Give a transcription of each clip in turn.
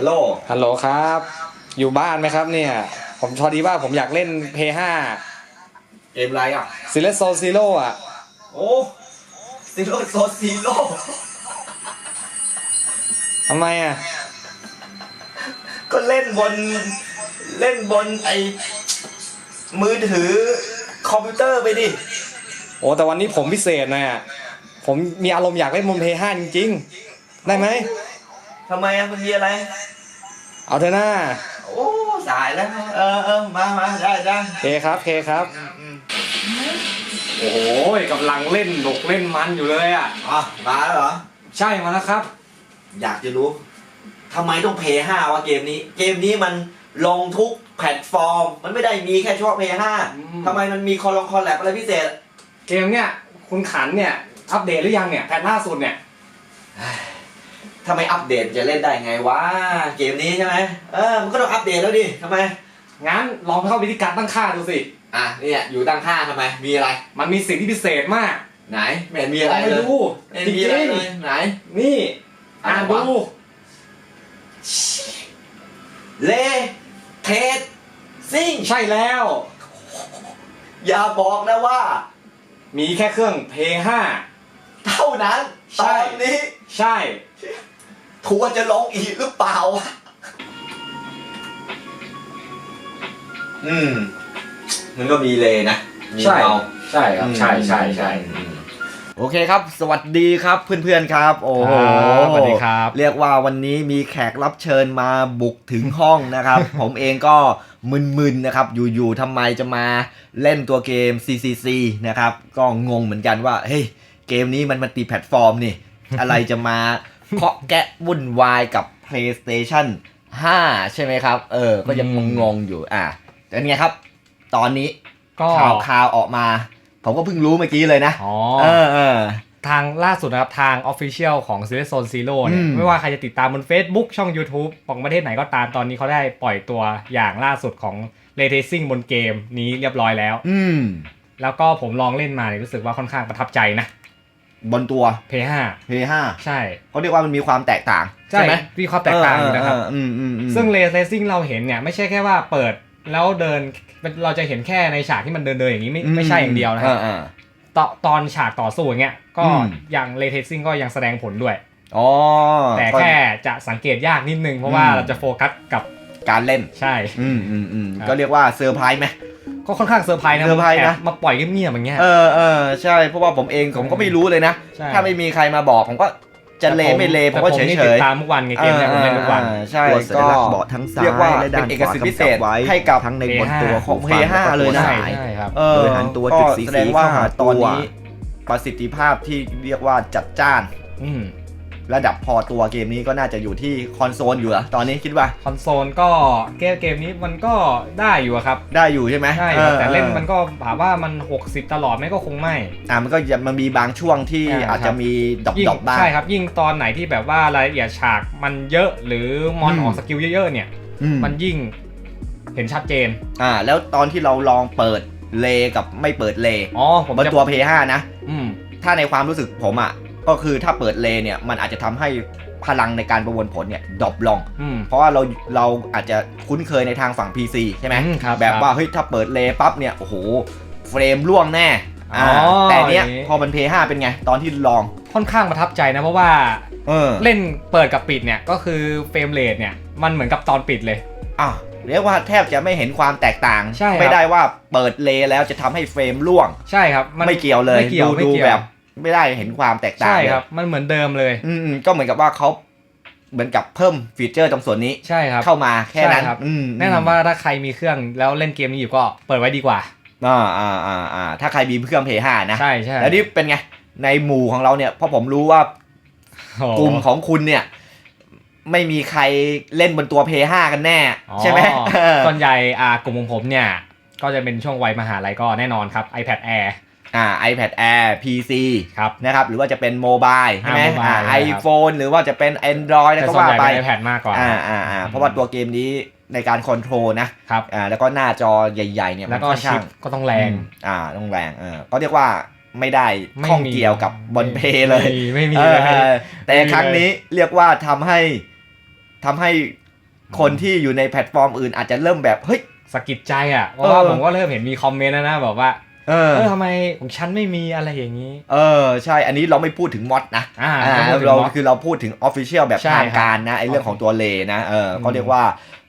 ฮัลโหล ฮัลโหลครับ อยู่บ้านไหมครับเนี่ย ผมพอดีว่าผมอยากเล่นเพย์ห้าเกมอะไรอะซิเลสโซซิโร่อะโอ้ซีโร่โซซีโร่ทำไมอะก็เล่นบน เล่นบนไอมือถือคอมพิวเตอร์ไปดิ โอ้แต่วันนี้ผมพิเศษนะอะผมมีอารมณ์อยากเล่นบนเพย์ห้าจริงๆ ได้ไหม ทำไมอะมันมีอะไร เอาเถอะหน้าโอ้สายแล้ว เออเออมามาได้ได้เคครับเคครับโอ้โหกำลังเล่นหนกเล่นมันอยู่เลยอะอ๋อมาแล้วเหรอ ใช่มาแล้วครับ อยากจะรู้ทำไมต้องเพย์ห้าวะเกมนี้ เกมนี้มันลงทุกแพลตฟอร์ม มันไม่ได้มีแค่เฉพาะเพย์ห้าอืม ทำไมมันมีคอลงคอลแลบอะไรพิเศษ เกมเนี่ยคุณขันเนี่ยอัปเดตหรือยังเนี่ยแพทล่าสุดเนี่ย ถ้าไม่อัปเดตจะเล่นได้ไงวะเกมนี้ใช่ไหมเออมันก็ต้องอัปเดตแล้วดิทำไมงั้นลองเข้าไปที่การตั้งค่าดูสิอะเนี่ยอยู่ตั้งค่าทำไมมีอะไร มันมีสิ่งที่พิเศษมาก ไหนไม่เห็นมีอะไรไม่เลยรู้ไม่จเห็นมีริอะไรงเลยไหน ๆนี่อ่านอะไรวะ ดูเลเทสซิ่งใช่แล้ว อย่าบอกนะว่า มีแค่เครื่อง p 5เท่านั้นใช่ตอนนี้ ใช่ ทัวร์จะลงอีกหรือเปล่าวะอืม มันก็มีเลยนะมีใช่เมาใช่ครับ ใช่ใช่ใช่ โอเคครับ สวัสดีครับเพื่อนๆครับ โอ้โหครับสวัสดีครับ เรียกว่าวันนี้มีแขกรับเชิญมาบุกถึงห้องนะครับ ผมเองก็มึนๆนะครับ อยู่ๆทำไมจะมาเล่นตัวเกม CCC นะครับ ก็งงเหมือนกันว่า เฮ้ย เกมนี้มันมันตีแพลตฟอร์มนี่ อะไรจะมา เคาะแกะวุ่นวายกับ PlayStation 5 ใช่ไหมครับ เออ ก็ยังงงๆอยู่ อะเป็นไงครับ ตอนนี้ก็ข่าวข่าวออกมา ผมก็เพิ่งรู้เมื่อกี้เลยนะอ๋อเออเออทางล่าสุดนะครับ ทาง Official ของ s e r i o s Zone Zero เนี่ยอืมไม่ว่าใครจะติดตามบน Facebook ช่อง YouTube ของประเทศไหนก็ตามตอนนี้เขาได้ปล่อยตัวอย่างล่าสุดของ r a y Tracing บนเกมนี้เรียบร้อยแล้ว อืมแล้วก็ผมลองเล่นมาเนี่ยรู้สึกว่าค่อนข้างประทับใจนะ บนตัว p 5 P5 ใช่ เขาเรียกว่ามันมีความแตกต่าง ใช่ใช่ไหมมีความแตกต่างอยู่นะครับเอืมอืมอืมซึ่ง r a y Tracing เราเห็นเนี่ยไม่ใช่แค่ว่าเปิดแล้วเดินเราจะเห็นแค่ในฉากที่มันเดินเดินๆอย่างนี้ไม่ไม่ใช่อย่างเดียวนะเอฮะอเออตอนตอนฉากต่อสู้อย่างเงี้ยก็อืมอย่าง ray tracing ก็ยังแสดงผลด้วยอ๋อแต่แค่จะสังเกตยากนิดนึงเพราะว่าอืมเราจะโฟกัสกับการเล่นใช่ อืมอืมอืมครับก็เรียกว่าเซอร์ไพรส์ไหม ก็ค่อนข้างเซอร์ไพรส์นะเซอร์ไพรส์นะแอบมาปล่อยเงียบๆอย่างเงี้ย เออเออใช่เพราะว่าผมเองผมก็ไม่รู้เลยนะ ใช่ ถ้าไม่มีใครมาบอกผมก็จะเลไม่เลผมก็เฉยแต่นี่เฉติยดตามทุกวันไงเกมเนี่ยผมเล่นทุกวัน ใช่ตัวสัญก็ ลักษณ์เบาะทั้งซ้ายเรียกว่าและด้านเป็นเอกสิทธิ์ขวาพิเศษกำกับไว้ให้กับทั้งใน P5 บนตัวของของ P5 เลยนะ ใช่สายใช่ครับ เออโดยหันตัวจุดสีก็แสดงว่าเข้าหาตอนตัวนี้ประสิทธิภาพที่เรียกว่าจัดจ้าน อืม ระดับพอตัวเกมนี้ก็น่าจะอยู่ที่คอนโซลอยู่เหรอตอนนี้คิดว่า คอนโซลก็เกมเกมนี้มันก็ได้อยู่อะครับได้อยู่ใช่ไหมได้อยู่ออแต่เล่นออมันก็ถามว่ามัน 60 ตลอดไหมก็คงไม่ อ่ามันก็จะมันมีบางช่วงที่อ่าอาจจะมีดรอปยิ่งดรอปบ้าง ใช่ครับ ยิ่งตอนไหนที่แบบว่ารายละเอียดฉากมันเยอะหรือมอนอืม ออกสกิลเยอะๆเนี่ย อืมมันยิ่งเห็นชัดเจน อ่า แล้วตอนที่เราลองเปิดเลกับไม่เปิดเลอ๋อผมบนจะตัว P5 นะ อืมถ้าในความรู้สึกผมอะ ก็คือถ้าเปิดเลเนี่ยมันอาจจะทำให้พลังในการประมวลผลเนี่ยดรอปลง อืม เพราะว่าเราเราอาจจะคุ้นเคยในทางฝั่ง PC ใช่ไหมอืมครับแบบครับว่าเฮ้ยถ้าเปิดเลปั๊บเนี่ยโอ้โหเฟรมร่วงแน่อ่าอ๋อแต่เนี้ยอย่างนี้ พอมัน P5 เป็นไง ตอนที่ลองค่อนข้างประทับใจนะเพราะว่าเออเล่นเปิดกับปิดเนี่ยก็คือเฟรมเรทเนี่ยมันเหมือนกับตอนปิดเลย อะเรียกว่าแทบจะไม่เห็นความแตกต่าง ใช่ครับ ไม่ได้ว่าเปิดเลแล้วจะทำให้เฟรมร่วง ใช่ครับ ไม่เกี่ยวเลยไม่เกี่ยวดูไม่ดูเกี่ยวแบบ ไม่ได้เห็นความแตกต่างใช่เลยครับ มันเหมือนเดิมเลย อืมๆก็เหมือนกับว่าเขาเหมือนกับเพิ่มฟีเจอร์ตรงส่วนนี้ใช่ครับเข้ามาแค่นั้นใช่ครับอืมแนะนำว่าถ้าใครมีเครื่องแล้วเล่นเกมนี้อยู่ก็เปิดไว้ดีกว่าอ่าอ่าอ่าอ่าถ้าใครมีเครื่องเพย์ห้านะใช่ใช่แล้วนี่เป็นไงในหมู่ของเราเนี่ยเพราะผมรู้ว่าโอ้กลุ่มของคุณเนี่ย ไม่มีใครเล่นบนตัวเพย์ห้ากันแน่อ๋อใช่ไหมเออส่วนใหญ่อ่ากลุ่มของผมเนี่ย ก็จะเป็นช่วงวัยมหาลัยก็แน่นอนครับ iPad Air อ่า iPad Air PC ครับนะครับหรือว่าจะเป็นโมบายใช่ไหมอ่า mobile อ่านะครับ iPhone หรือว่าจะเป็น Android แล้วแต่ก็ส่วนว่าใหญ่ไปเป็น iPad มากกว่าอ่าอ่าอ่าเพราะว่าตัวเกมนี้ในการคอนโทรลนะครับอ่าแล้วก็หน้าจอใหญ่ๆเนี่ยแล้วก็มันค่อนชิข้าปงก็ต้องแรงอ่าต้องแรงเออก็เรียกว่าไม่ได้ไม่ข้องมีเกี่ยวกับบนเพย์เลยไม่มีเอเลอยเออแต่ไม่มีเลยครั้งนี้เรียกว่าทำให้ทำให้คนที่อยู่ในแพลตฟอร์มอื่นอาจจะเริ่มแบบเฮ้ยสะกิดใจอะเพราะว่าเออผมก็เริ่มเห็นมีคอมเมนต์แล้วนะแบบว่า เออ เออทำไมของฉันไม่มีอะไรอย่างนี้ เออใช่ อันนี้เราไม่พูดถึงมอดนะอ่าอ่าไม่พูดถึงเราม็อดคือเราพูดถึงออฟฟิเชียลแบบใช่ทางการนะไอเรื่องของตัวเลนะเอออม ก็เรียกว่า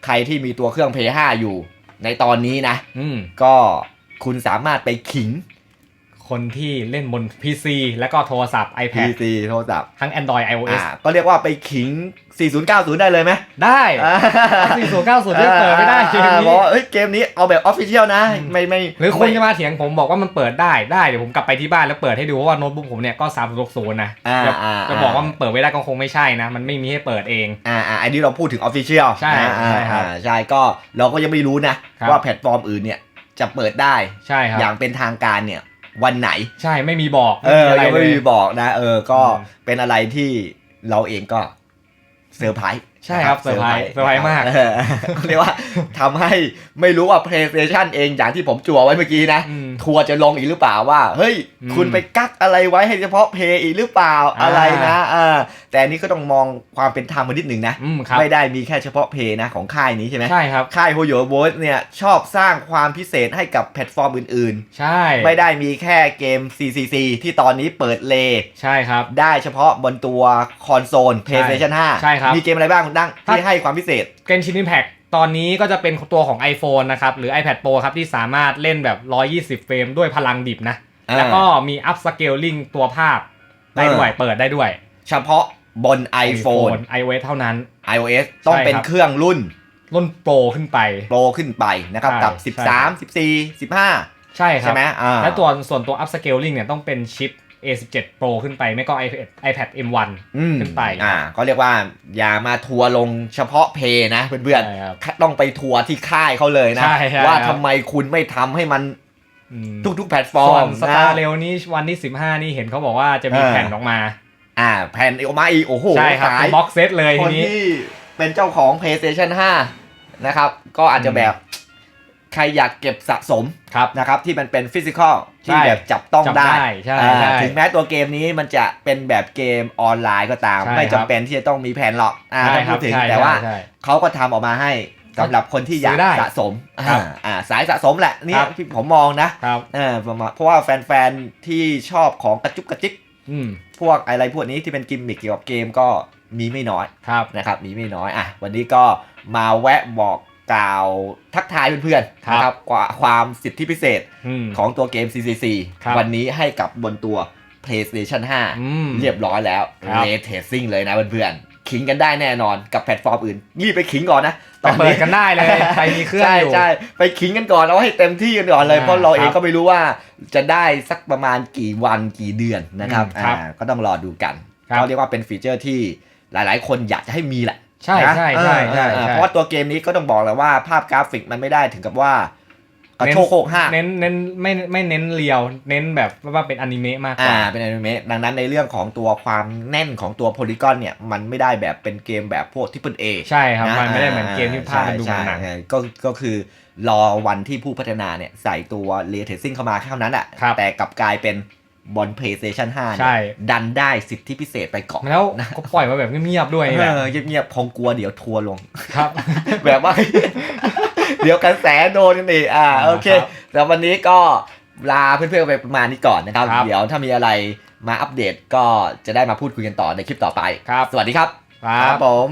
ใครที่มีตัวเครื่อง p 5อยู่ ในตอนนี้นะ อืม ก็คุณสามารถไปขิง คนที่เล่นบน PC แล้วก็โทรศัพท์ iPad PC โทรศัพท์ทั้ง Android อ่า iOS ก็เรียกว่าไปขิง 4090 ได้เลยไหมได้อ่า4090ยังเปิดไม่ได้เกมอ่านี้บอกว่าเอ้ยเกมนี้เอาแบบออฟฟิเชียลนะอืมไม่ไม่หรือคุณไม่จะมาเถียงผมบอกว่ามันเปิดได้ได้เดี๋ยวผมกลับไปที่บ้านแล้วเปิดให้ดูเพราะว่าโน้ตบุ๊กผมเนี่ยก็360นะอ่าจะอ่าจะบอกว่ามันเปิดไม่ได้ก็คงไม่ใช่นะ มันไม่มีให้เปิดเองอ่าอ่าอันนี้เราพูดถึงออฟฟิเชียลใช่ใช่ครับใช่ก็เราก็ยังไม่รู้นะครับว่าแพลตฟอร์มอื่นเนี่ยจะเปิดได้ใช่ครับอย่างเป็นทางการเนี่ย วันไหน ใช่ไม่มีบอกเอออะไรยังไม่เลยมีบอกนะ เออก็อืมเป็นอะไรที่เราเองก็เซอร์ไพรส์ ใช่ครับนะเซอร์ไพรส์เซอร์ไพรส์มากเออเรียกว่าทำให้ไม่รู้ว่า PlayStation เองอย่างที่ผมจั่วไว้เมื่อกี้นะอืมทัวร์จะลงอีกหรือเปล่าว่า เฮ้ยอืมคุณไปกักอะไรไว้ให้เฉพาะเพย์อีกหรือเปล่าอ่าอะไรนะอ่าแต่อันนี้ก็ต้องมองความเป็นธรรมมานิดหนึ่งนะอืมครับไม่ได้มีแค่เฉพาะเพย์นะของค่ายนี้ใช่ไหมใช่ครับ ค่ายโฮโยโบสเนี่ยชอบสร้างความพิเศษให้กับแพลตฟอร์มอื่น ๆ ใช่ ไม่ได้มีแค่เกม CCC ที่ตอนนี้เปิดเลใช่ครับ ได้เฉพาะบนตัวคอนโซล PlayStation 5ใช่ครับมีเกมอะไรบ้างคุณดั้งถ้าที่ให้ความพิเศษ เกนชิน i ิ p แพ t ตอนนี้ก็จะเป็นตัวของ iPhone นะครับหรือ iPad Pro ครับที่สามารถเล่นแบบ 120 เฟรมด้วยพลังดิบนะ อ่า แล้วก็มี up scaling ตัวภาพได้ด้วยเปิดได้ด้วย เฉพาะบน iPhone iOS เท่านั้น iOS ต้องเป็นใช่ครับเครื่องรุ่นรุ่นโปรขึ้นไป โปรขึ้นไปนะครับใช่กับ ใช่ครับ13 14 15 ใช่ครัใช่บไหมอ่า และตัวส่วนตัว up scaling เนี่ยต้องเป็นชิป A17 Pro ขึ้นไปไม่ก็ iPad iPad M1 อืมขึ้นไป อ่า ก็เรียกว่าอย่ามาทัวร์ลงเฉพาะเพย์นะเพื่อนใช่ครับๆต้องไปทัวร์ที่ค่ายเขาเลยนะใช่ใช่ว่าครับทำไมคุณไม่ทำให้มันอืมทุกๆแพลตฟอส่วร์นมสนะตาร์เร็วนี้วันที่ 15 นี่เห็นเขาบอกว่าจะมีเออแผ่นออกมา อ่า แผ่นออกมาอีก โอ้โหใช่ครับสาเป็ยนบ็อกเซตเลยคทีนนี้ที่เป็นเจ้าของ PlayStation 5 นะครับ ก็อาจจะอืมแบบ ใครอยากเก็บสะสมครับนะครับที่มันเป็นฟิสิกอลที่ใช่แบบจับต้องจับได้ได้ใช่อ่าใช่ถึงแม้ตัวเกมนี้มันจะเป็นแบบเกมออนไลน์ก็ตามใช่ไม่ครัจำบเป็นที่จะต้องมีแผ่นหรอกอ่าใช่ถ้าคพูรับดถึงใช่แต่ว่าใช่เขาก็ทำออกมาให้สำหรับคนที่อยากซื้อได้สะสมครับอ่าอ่าสายสะสมแหละเนี่คยรับที่ผมมองนะครับเออประมาณเพราะว่าแฟนๆที่ชอบของกระจุกกระจิกอืมพวกอะไรพวกนี้ที่เป็นกิมมิคเกี่ยวกับเกมก็มีไม่น้อยครับนะครับมีไม่น้อยอะวันนี้ก็มาแวะบอก กล่าวทักทายเพื่อนๆครับนะครับกว่าความสิทธิพิเศษอืม ของตัวเกม CCC ครับวันนี้ให้กับบนตัว PlayStation อืม5 เรียบร้อยแล้ว ครับ Ray Tracing เลยนะเพื่อนๆขิงกันได้แน่นอนกับแพลตฟอร์มอื่น รีบไปขิงก่อนนะไปเปิดกันได้เลยไปมีเครื่องใช่อยู่ ใช่ไปขิงกันก่อนเอาให้เต็มที่กันก่อนเลยอ่าเพราะเราเองครับก็ไม่รู้ว่าจะได้สักประมาณกี่วันกี่เดือนนะครับอืมครับอ่าก็ต้องรอดูกันครับ ก็เรียกว่าเป็นฟีเจอร์ที่หลายๆ คนอยากจะให้มีแหละ ใช่นะใช่ใช่ใช่เออเออใช่เพราะว่าตัวเกมนี้ก็ต้องบอกเลยว่าภาพกราฟิกมันไม่ได้ถึงกับว่ากระโชกโคกห้ากเน้นเน้นไม่ไม่เน้นเรียว เน้นแบบว่าเป็นอนิเมะมากกอ่าว่าเป็นอนิเมะดังนั้นในเรื่องของตัวความแน่นของตัวโพลีกอนเนี่ย มันไม่ได้แบบเป็นเกมแบบพวกที่เป็นเอใช่ครับ มันไม่ได้เหมือนเกมที่ภาพมันดูเหมือนหนังใช่ก็ก็คือรอวันที่ผู้พัฒนาเนี่ยใส่ตัวเรเทซิ่งเข้ามาเท่านั้นแหละครับแต่กลับกลายเป็น บน PlayStation 5ใช่เนี่ยดันได้สิทธิพิเศษไปก่อนแล้วนะก็ปล่อยมาแบบเงียบๆด้วยนี่แหละเออเงียบๆคงกลัวเดี๋ยวทัวร์ลงครับ แบบว่า เดี๋ยวกันแสโดนกันอีกอ่าโอเคครับแล้ววันนี้ก็ลาเพื่อนๆไปประมาณนี้ก่อนนะครับครับ เดี๋ยวถ้ามีอะไรมาอัปเดตก็จะได้มาพูดคุยกันต่อในคลิปต่อไปครับ สวัสดีครับ ครับผม